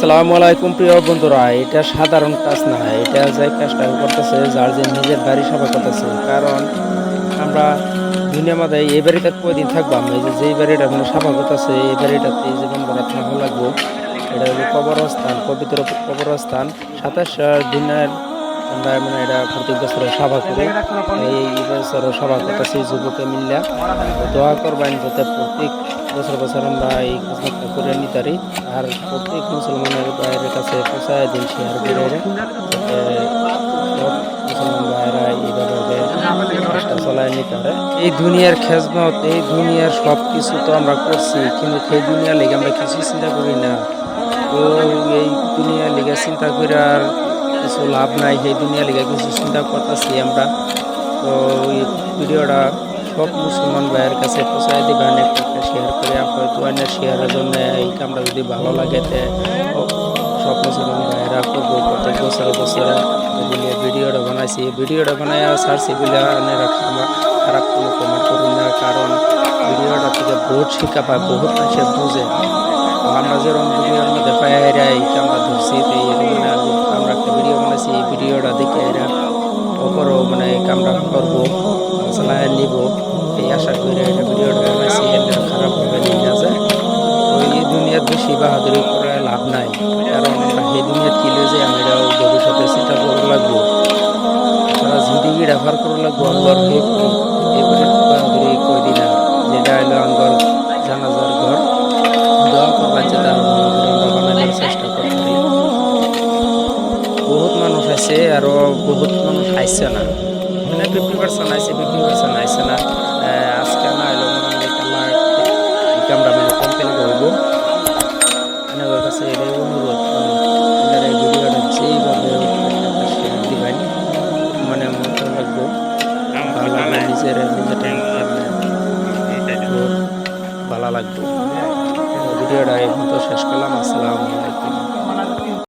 আসসালামু আলাইকুম প্রিয় বন্ধুরা, এটা সাধারণ কাজ না, এটা যে কাজটা করতেছে, যার যে নিজের বাড়ি সভা করতেছে কারণ আমরা দুনিয়া মাঝে এই বাড়িটা কয়দিন থাকব আমি যে যেই বাড়িটা মানে সাফা করতেছে এই বাড়িটাতে যে বন্ধুরা থাকা লাগবো, এটা হলো কবরস্থান, পবিত্র কবরস্থান, সাতাশ দিনের আমরা মানে এটা প্রত্যেক বছর সভা করি। এই বছর সভা করতেছি যুবকে মিললে। দোয়া করবেন যাতে প্রত্যেক বছর বছর আমরা এই কাজটা করে নিতে পারি। আর প্রত্যেক মুসলমানের বাইরের কাছে পৌঁছায় দিন শেয়ার করে মুসলমান ভাইয়েরা এইভাবে কাজটা চলায় নিতে পারে। এই দুনিয়ার খেজমত এই দুনিয়ার সব কিছু তো আমরা করছি কিন্তু সেই দুনিয়ার লেগে আমরা কিছু চিন্তা করি না। তো এই দুনিয়ার লেগে চিন্তা করে আর কিছু লাভ নাই, সেই দুনিয়া লেগে কিছু চিন্তা করতেছি আমরা। তো ভিডিওটা সব মুসলমান ভাইয়ের কাছে পৌঁছায় দিবেন, একটা শেয়ার করে হয়তো অন্য শেয়ারের জন্য এই কামটা যদি ভালো লাগে, তে সব মুসলমান ভাইয়েরা করব প্রত্যেক বছরে বছরে বলে ভিডিওটা বানাইছি। ভিডিওটা বানাই সারছি বলে আপনারা খারাপ- খারাপ কোনো কমেন্ট করুন না, কারণ ভিডিওটা থেকে বহুত শিক্ষা পায়, বহুত মানুষের বুঝে। আমরা যেরকম ভিডিওর মধ্যে পাই কামটা ধরছি কামটা করব চালায় নিব। এই আশা করে এটা ভিডিওটা বানাইছি এদের খারাপ হবে নিয়ে না যায় এই দুনিয়ার বেশি বাহাদুরি করে লাভ নাই, কারণ সেই দুনিয়ার কি লয়ে যাই আমি এটাও ভবিষ্যতে চিন্তা করব লাগবো। তারা জিন্দিগি রেফার করব লাগবো আঙ্গর এবারে বাহাদুরি কই যেটা হলো আঙ্গর জানাজার ঘর, দোয়া করবার যে তার করে আমরা বানানোর চেষ্টা করতে বহুত মানুষ আছে, আরও বহুত মানুষ আইসে না। মানে ফিফটি পার্সেন্ট আইসে ফিফটি পার্সেন্ট আইসে না। আজকে না এলো মানে কালা মানে কমপ্লেন করব আপনাদের কাছে এটাই অনুরোধ আপনারা এই ভিডিওটা যেইভাবে দিবেন মানে মতো লাগবো। ভালো নিজের ভালো লাগবে। ভিডিওটা এই মতো শেষ করলাম আসসালামু আলাইকুম।